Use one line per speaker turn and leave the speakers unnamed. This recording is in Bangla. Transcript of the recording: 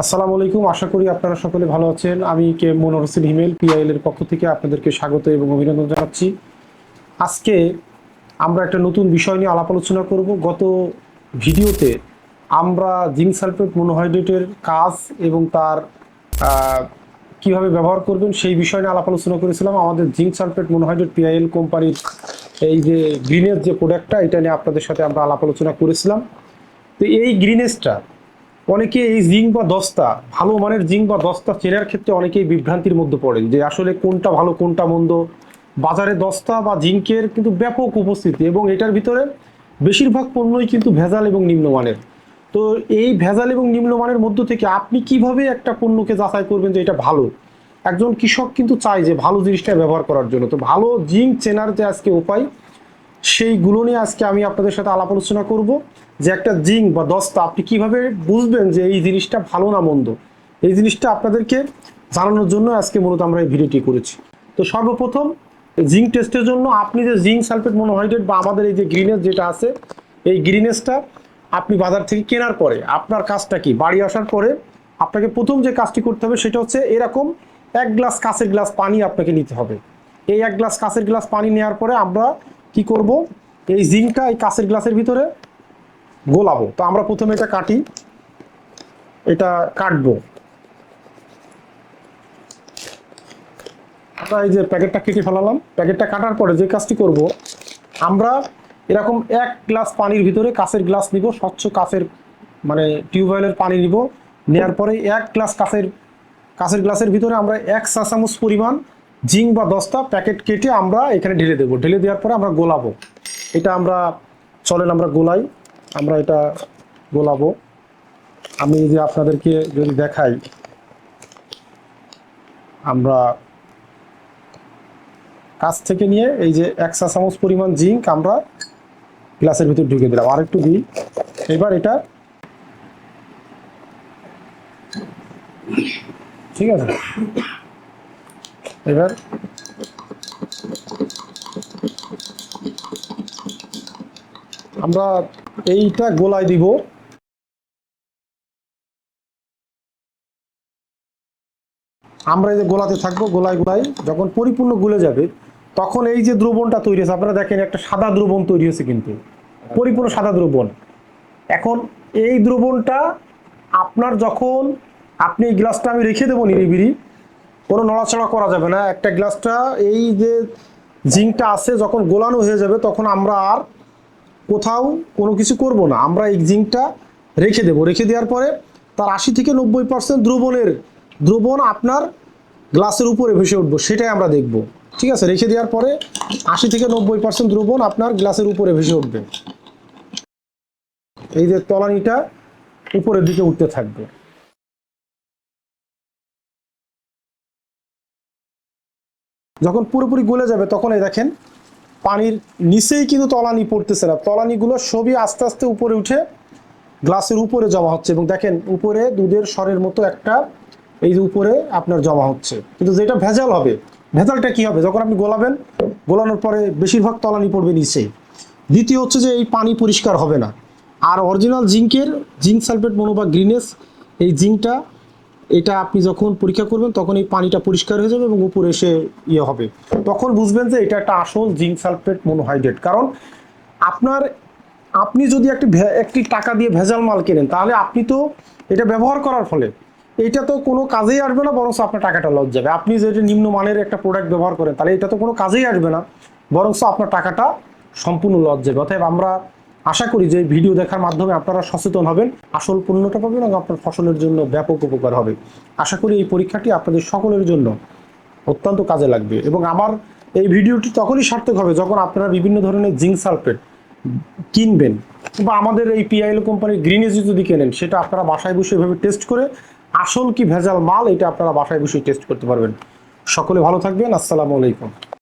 আসসালামু আলাইকুম। আশা করি আপনারা সকলে ভালো আছেন। আমি কে মনোর হোসেন হিমেল পিআইএল এর পক্ষ থেকে আপনাদেরকে স্বাগত এবং অভিনন্দন জানাচ্ছি। আজকে আমরা একটা নতুন বিষয় নিয়ে আলাপ আলোচনা করব। গত ভিডিওতে আমরা জিঙ্ক সালফেট মনোহাইড্রেটের কাজ এবং তার কীভাবে ব্যবহার করবেন সেই বিষয় নিয়ে আলাপ আলোচনা করেছিলাম। আমাদের জিঙ্ক সালফেট মনোহাইড্রেট পিআইএল কোম্পানির এই যে গ্রিনের যে প্রোডাক্টটা, এটা নিয়ে আপনাদের সাথে আমরা আলাপ আলোচনা করেছিলাম। তো এই গ্রিনেসটা অনেকে এই জিঙ্ক বা দস্তা, ভালো মানের জিঙ্ক বা দস্তা চেনার ক্ষেত্রে অনেকেই বিভ্রান্তির মধ্যে পড়েন যে আসলে কোনটা ভালো, কোনটা মন্দ। বাজারে দস্তা বা জিঙ্কের কিন্তু ব্যাপক উপস্থিতি এবং এটার ভিতরে বেশিরভাগ পণ্যই কিন্তু ভেজাল এবং নিম্নমানের। তো এই ভেজাল এবং নিম্নমানের মধ্য থেকে আপনি কীভাবে একটা পণ্যকে যাচাই করবেন যে এটা ভালো? একজন কৃষক কিন্তু চায় যে ভালো জিনিসটা ব্যবহার করার জন্য। তো ভালো জিঙ্ক চেনার যে আজকে উপায়, সেইগুলো নিয়ে আজকে আমি আপনাদের সাথে আলাপ আলোচনা করব। যে একটা জিঙ্ক বা দস্তা, আপনি কীভাবে বুঝবেন যে এই জিনিসটা ভালো না মন্দ? এই জিনিসটা আপনাদেরকে জানানোর জন্য আজকে মূলত আমরা এই ভিডিওটি করেছি। তো সর্বপ্রথম, জিঙ্ক টেস্টের জন্য আপনি যে জিঙ্ক সালফেট মনোহাইড্রেট বা আমাদের এই যে গ্রিনেস যেটা আছে, এই গ্রিনেসটা আপনি বাজার থেকে কেনার পরে আপনার কাজটা কি? বাড়ি আসার পরে আপনাকে প্রথম যে কাজটি করতে হবে সেটা হচ্ছে এরকম এক গ্লাস কাঁচের গ্লাস পানি আপনাকে নিতে হবে। এই এক গ্লাস কাঁচের গ্লাস পানি নেওয়ার পরে আমরা কি করব? এই জিঙ্কটা এই কাঁচের গ্লাসের ভিতরে গোলাবো। তো আমরা প্রথমে এটা কাটি, এটা কাটবো। আমরা এই যে প্যাকেটটা কেটে ফেলালাম। প্যাকেটটা কাটার পরে যে কাজটি করব, আমরা এরকম এক গ্লাস পানির ভিতরে কাঁচের গ্লাস নিব, স্বচ্ছ কাঁচের মানে টিউবওয়েলের পানি নিব। নেওয়ার পরে এক গ্লাস কাঁচের কাঁচের গ্লাসের ভিতরে আমরা এক চা চামচ পরিমাণ জিঙ্ক বা দস্তা প্যাকেট কেটে আমরা এখানে ঢেলে দেবো। ঢেলে দেওয়ার পরে আমরা গোলাবো। এটা আমরা, চলেন আমরা গোলাই। আমরা এটা গোলাবো। আমি যে আপনাদেরকে যদি দেখাই, আমরা কাছ থেকে নিয়ে এই যে এক চামচ পরিমাণ জিঙ্ক আমরা গ্লাসের ভিতর ঢুকে দিলাম। আর একটু দিই। এবার এটা ঠিক আছে? এবার আমরা এইটা গোলায় দিব। আমরা এই যে গোলাতে থাকব, গোলায় গোলায় যখন পরিপূর্ণ গুলে যাবে, তখন এই যে দ্রবণটা তৈরি হয়েছে, আপনারা দেখেন একটা সাদা দ্রবণ তৈরি হয়েছে কিন্তু, পরিপূর্ণ সাদা দ্রবণ। এখন এই দ্রবণটা আপনার যখন, আপনি এই গ্লাসটা আমি রেখে দেবো নিরিবিরি কোনো নড়াচড়া করা যাবে না, একটা গ্লাসটা এই যে জিঙ্কটা আছে, যখন গোলানো হয়ে যাবে, তখন আমরা আর কোথাও কোনো কিছু করব না। আমরা এই জিঙ্কটা রেখে দেবো। রেখে দেওয়ার পরে তার আশি থেকে নব্বই পার্সেন্ট দ্রবণের দ্রবণ আপনার গ্লাসের উপরে ভেসে উঠবো, সেটাই আমরা দেখব। ঠিক আছে? রেখে দেওয়ার পরে আশি থেকে নব্বই পার্সেন্ট দ্রবণ আপনার গ্লাসের উপরে ভেসে উঠবে। এই যে তলানিটা উপরের দিকে উঠতে থাকবে। যখন পুরোপুরি গলে যাবে, তখন এই দেখেন পানির নিচেই কিন্তু তলানি পড়তেছে না। তলানিগুলো সবই আস্তে আস্তে উপরে উঠে গ্লাসের উপরে জমা হচ্ছে এবং দেখেন উপরে দুধের স্বরের মতো একটা এই যে উপরে আপনার জমা হচ্ছে। কিন্তু যেটা ভেজাল হবে, ভেজালটা কি হবে? যখন আপনি গোলাবেন, গোলানোর পরে বেশিরভাগ তলানি পড়বে নিচেই। দ্বিতীয় হচ্ছে যে এই পানি পরিষ্কার হবে না। আর অরিজিনাল জিঙ্কের, জিঙ্ক সালফেট মনো বা গ্রিনেস, এই জিঙ্কটা এটা আপনি যখন পরীক্ষা করবেন, তখন এই পানিটা পরিষ্কার হয়ে যাবে এবং উপরে এসে ইয়ে হবে। তখন বুঝবেন যে এটা একটা আসল জিঙ্ক সালফেট মনোহাইড্রেট। কারণ আপনার, আপনি যদি একটি একটি টাকা দিয়ে ভেজাল মাল কেনেন, তাহলে আপনি তো এটা ব্যবহার করার ফলে এটা তো কোনো কাজেই আসবে না বরং আপনার টাকাটা লস যাবে আপনি যদি নিম্নমানের একটা প্রোডাক্ট ব্যবহার করেন, তাহলে এটা তো কোনো কাজেই আসবে না বরং আপনার টাকাটা সম্পূর্ণ লস যাবে অতএব আমরা আশা করি যে ভিডিও দেখার মাধ্যমে আপনারা সচেতন হবেন, আসল পণ্যটা পাবেন এবং আপনার ফসলের জন্য ব্যাপক উপকার হবে। আশা করি এই পরীক্ষাটি আপনাদের সকলের জন্য অত্যন্ত কাজে লাগবে এবং আমার এই ভিডিওটি তখনই সার্থক হবে যখন আপনারা বিভিন্ন ধরনের জিঙ্ক সালফেট কিনবেন বা আমাদের এই পিআইএল কোম্পানির গ্রিনেজ যদি কেনেন, সেটা আপনারা বাসায় বসে এভাবে টেস্ট করে আসল কি ভেজাল মাল, এটা আপনারা বাসায় বসে টেস্ট করতে পারবেন। সকলে ভালো থাকবেন, আসসালামু আলাইকুম।